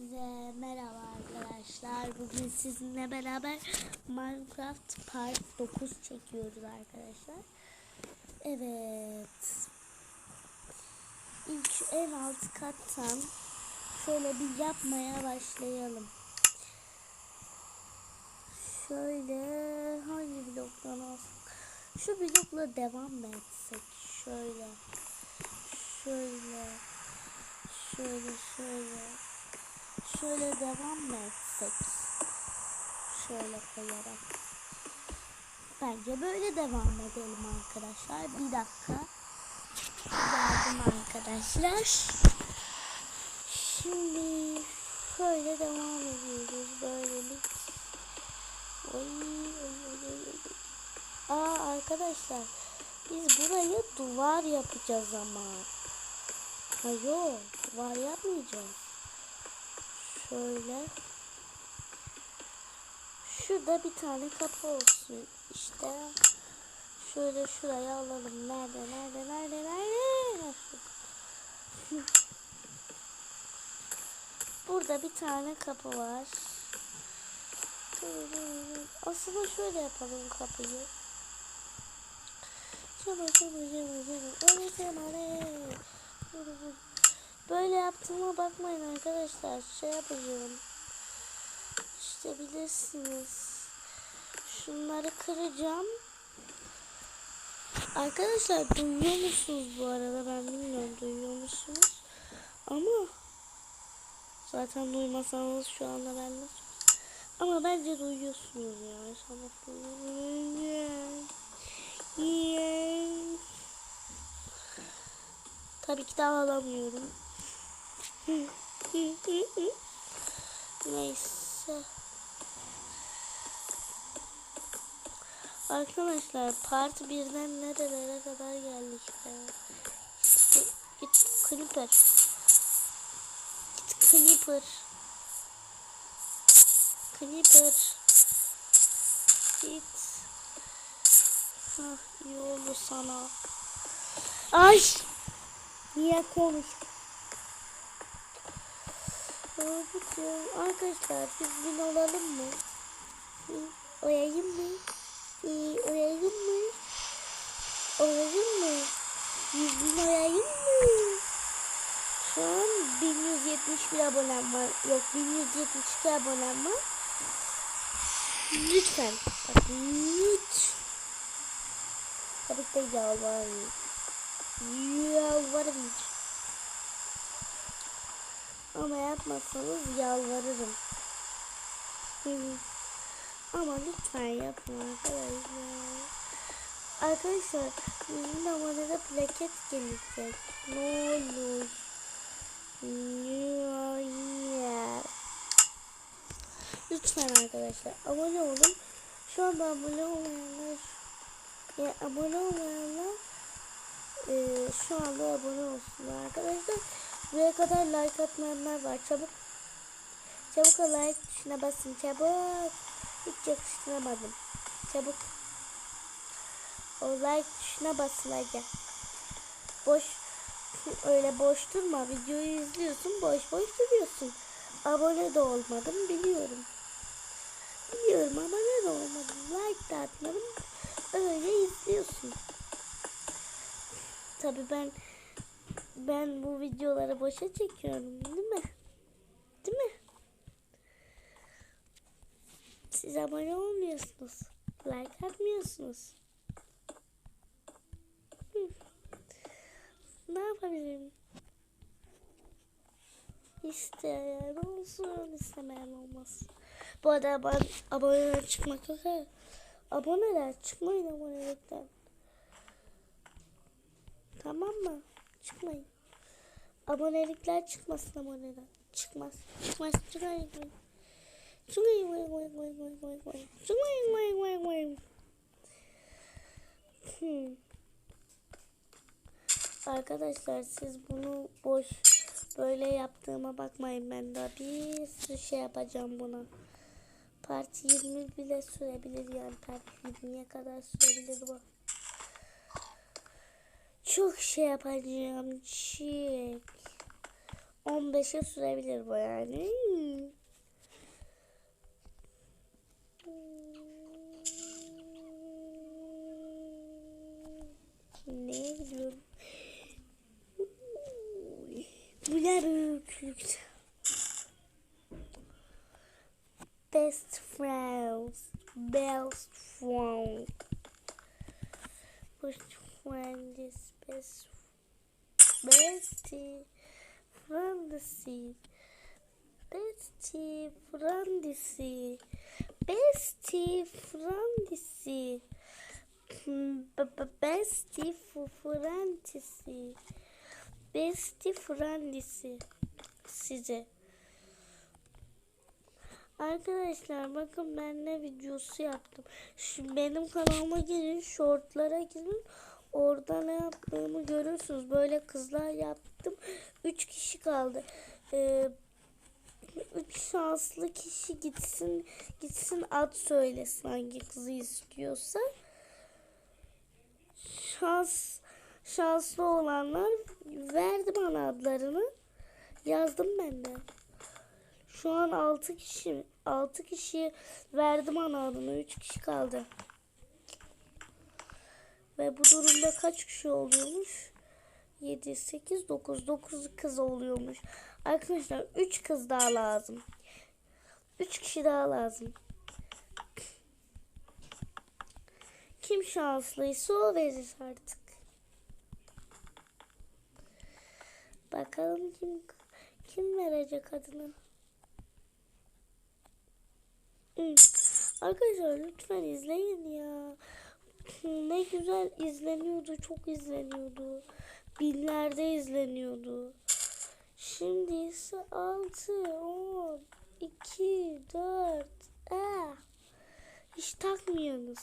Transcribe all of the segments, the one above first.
Size merhaba arkadaşlar. Bugün sizinle beraber Minecraft Part 9 çekiyoruz arkadaşlar. Evet. İlk en alt kattan şöyle bir yapmaya başlayalım. Şöyle hangi bloktan olsun? Şu blokla devam mı etsek? Şöyle. Şöyle. Şöyle şöyle. Şöyle devam mı etsek? Şöyle koyarak. Bence böyle devam edelim arkadaşlar. Bir dakika. Geldim arkadaşlar. Şimdi şöyle devam ediyoruz. Böylelik. Oy, oy, oy. Aa arkadaşlar. Biz burayı duvar yapacağız ama. Ha yok. Duvar yapmayacağız. Şöyle. Şurada bir tane kapı olsun. İşte. Şöyle şuraya alalım. Nerede, nerede, nerede, nerede? Burada bir tane kapı var. Aslında şöyle yapalım kapıyı. Şöyle, şöyle, şöyle, şöyle. Öyle şöyle. Böyle yaptığıma bakmayın arkadaşlar. Şey yapacağım. İşte bilirsiniz. Şunları kıracağım. Arkadaşlar duyuyor musunuz bu arada? Ben bilmiyorum duyuyor musunuz? Ama zaten duymasanız şu anda ben de ama bence duyuyorsunuz ya. İnşallah. Tabii ki daha alamıyorum. Neyse. Arkadaşlar part 1'den nerelere kadar geldik. İşte, git Creeper. Git Creeper. Creeper. Git. Hah iyi oldu sana. Ay. Niye konuştum? Arkadaşlar biz bin olalım mı? Oyayım mı? Oyayım mı? Oyayım mı? Yüz bin oyayım mı? Şu an 1171 abonem var. Yok 1172 abonem var. Lütfen. Bak lütfen. Tabii ki yalvarırım. Yalvarırım. Ama yapmazsanız yalvarırım. Ama lütfen yapın arkadaşlar. Arkadaşlar bizim zamanında plaket gelecek. Ne olur. Lütfen arkadaşlar abone olun. Şu anda abone olmayanlar ya abone olmayanlar e, şu anda abone olsunlar arkadaşlar. Buraya kadar like atmayanlar var. Çabuk çabuk o like tuşuna basın. Çabuk. Hiç yakıştıramadım. Çabuk. O like tuşuna basın hadi. Boş öyle boş durma. Videoyu izliyorsun. Boş boş duruyorsun. Abone de olmadım biliyorum. Biliyorum abone de olmadım. Like de atmadım. Öyle izliyorsun. Tabi ben ben bu videoları boşa çekiyorum değil mi? Değil mi? Siz abone olmuyorsunuz. Like atmıyorsunuz. Hı. Ne yapabilirim? İsteyen olsun, istemeyen olmaz. Bu arada ben aboneler çıkmak yok. Aboneler çıkmayın abonelikten. Tamam mı? Çıkmayın. Abonelikler çıkmasın aboneden. Çıkmaz. Çıkmaz. Çıkmayın. Çıkmayın. Çıkmayın. Çıkmayın. Çıkmayın. Hmm. Arkadaşlar siz bunu boş böyle yaptığıma bakmayın ben daha bir sürü şey yapacağım buna. Parti 20 bile sürebilir yani parti 20'ye kadar sürebilir bu. Çok şey yapacağım. Çek. 15'e sürebilir bu yani. Neye gidiyorum? Bu ne büyüklükte? Best friends, best friend. Best friend is best, bestie, friendly, bestie, friendly, bestie, friendly. Besti Frantisi. Besti Frantisi. Size. Arkadaşlar bakın ben ne videosu yaptım. Şu benim kanalıma girin, shortlara girin. Orada ne yaptığımı görürsünüz. Böyle kızlar yaptım. Üç kişi kaldı. Ee, üç şanslı kişi gitsin gitsin ad söylesin hangi kızı istiyorsa şans şanslı olanlar verdi bana adlarını. Yazdım ben de. Şu an 6 kişi 6 kişi verdim ana adını. 3 kişi kaldı. Ve bu durumda kaç kişi oluyormuş? 7, 8, 9. 9 kız oluyormuş. Arkadaşlar 3 kız daha lazım. 3 kişi daha lazım. Kim şanslıysa o verir artık. Bakalım kim kim verecek adını. Arkadaşlar lütfen izleyin ya. Ne güzel izleniyordu, çok izleniyordu. Binlerde izleniyordu. Şimdi ise 6, 10, 2, 4, ah. Hiç takmıyorsunuz.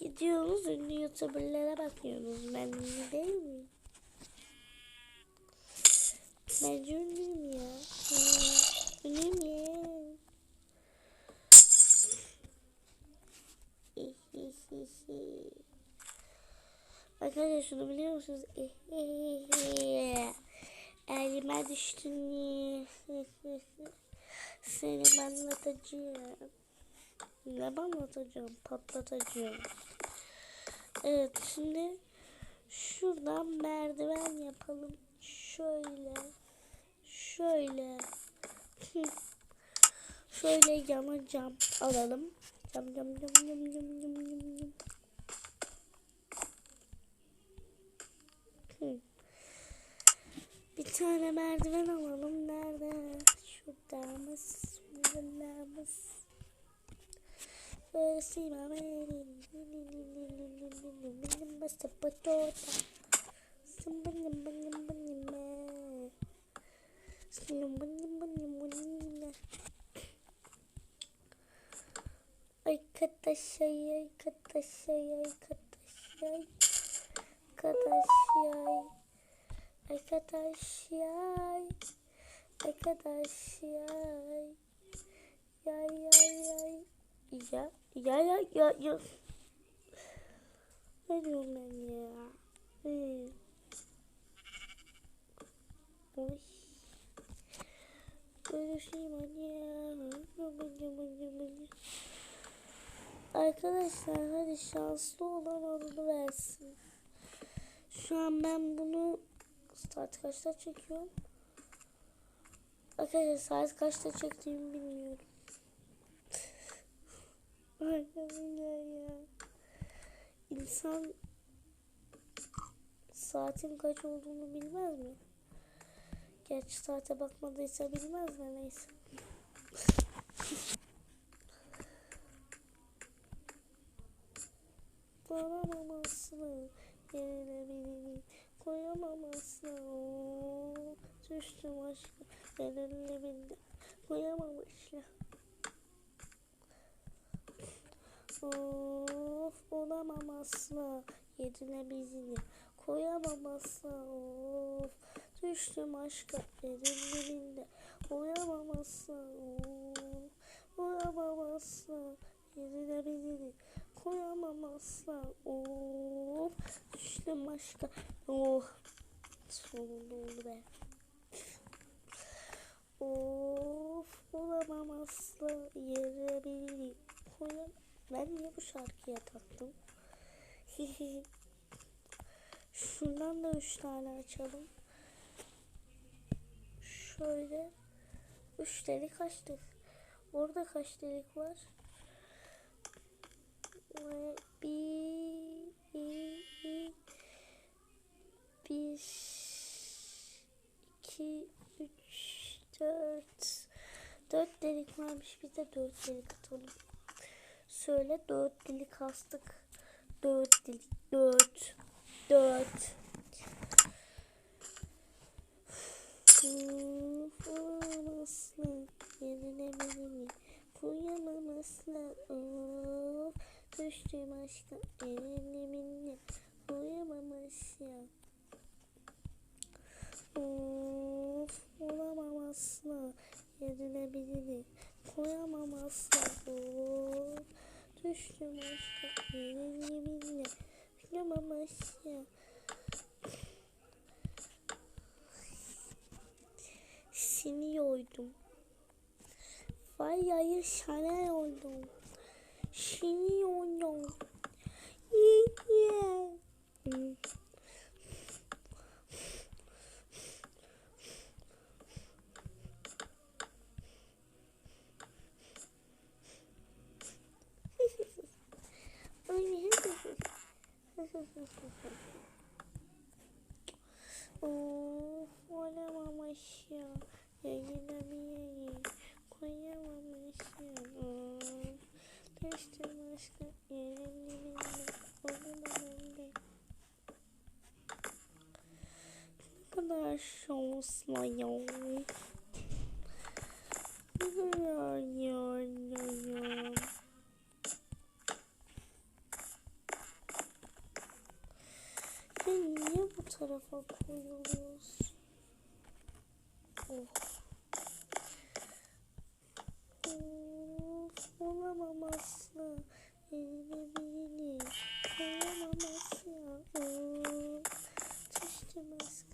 Gidiyorsunuz ünlü youtuberlara bakıyorsunuz. Ben değil miyim? Bence ünlüyüm ya. Ünlüyüm ya. Arkadaşlar şunu biliyor musunuz? Elime düştün. Seni anlatacağım. Ne anlatacağım? Patlatacağım. Evet şimdi şuradan merdiven yapalım. Şöyle. Şöyle. Şöyle yana cam alalım. Cam cam cam cam cam cam cam cam. Bir tane merdiven alalım. Nerede? Şuradamız. Şuradamız. Encima basta patota. Ay kataşay ay kataşay ay kataşay kataşay ay kataşay ay kataşay yay yay yay ya ya ya ya ya. Ne diyorum ben ya? Hmm. Oy. Şey var ya. Arkadaşlar hadi şanslı olan adını versin. Şu an ben bunu saat kaçta çekiyorum? Arkadaşlar saat kaçta çektiğimi bilmiyorum. Arkadaşlar ya. İnsan saatin kaç olduğunu bilmez mi? Gerçi saate bakmadıysa bilmez mi neyse. düştüm aşkım. Yerine bindi koyamamışlar. Of olamam asla. Yerine bizini koyamam asla. Of düştüm aşka yerin dibinde koyamam asla. Of koyamam asla. Yerine bizini koyamam asla. Of düştüm aşka oh Sonunda oldu be. Of olamam asla yere beni. Ben niye bu şarkıya taktım? Şundan da üç tane açalım. Şöyle. Üç delik açtık. Orada kaç delik var? Ve bir, bir, iki, 4. 4 delik varmış. Biz de 4 delik atalım. Söyle 4 delik astık. 4 delik. 4. 4. Uyanamazsın. Yenilemedim. yedilebilirim. Koyamam asla zor. Düştüm aşka yeminle. Koyamam aşağı. Siniyoydum. Vay ayı şanel oldum. Siniyoydum. Yeah. yeah. of olamamış ya. Yayına bir yayın koyamamış ya. Düştüm başka yerimlerine. Olamadım ben. Ne kadar şansla ya. Ne kadar ya ya ya. de niye bu tarafa koyuyoruz? Of. Olamaması beni beni olamaması ya. Düştümez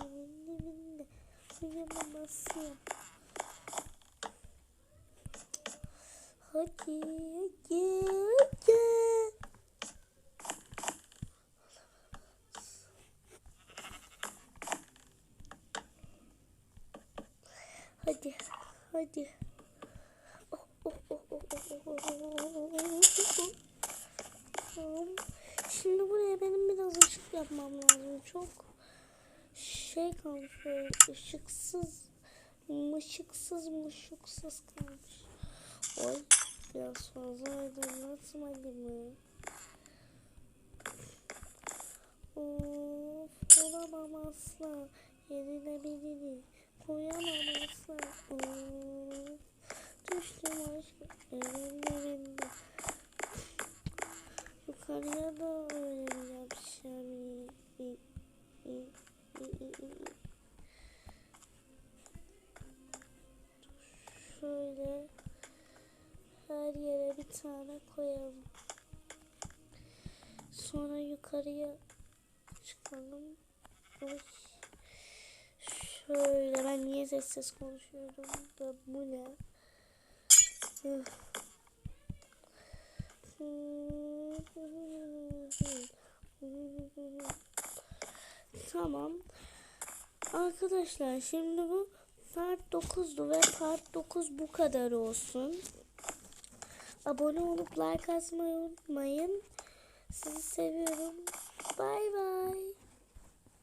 evin evinde uyumaması ya. Hadi. diye. Şimdi buraya benim biraz ışık yapmam lazım. Çok şey kalmış böyle ışıksız, mışıksız, mışıksız kalmış. Oy biraz fazla aydınlatma gibi. Of olamam asla yenilebilirim koyamazsın. Düştüm aşk ellerimde. Yukarıya da öyle yapacağım. Şöyle her yere bir tane koyalım. Sonra yukarıya çıkalım. Olsun. Şöyle ben niye sessiz konuşuyorum da bu ne? Tamam. Arkadaşlar şimdi bu part 9'du ve part 9 bu kadar olsun. Abone olup like atmayı unutmayın. Sizi seviyorum. Bay bay.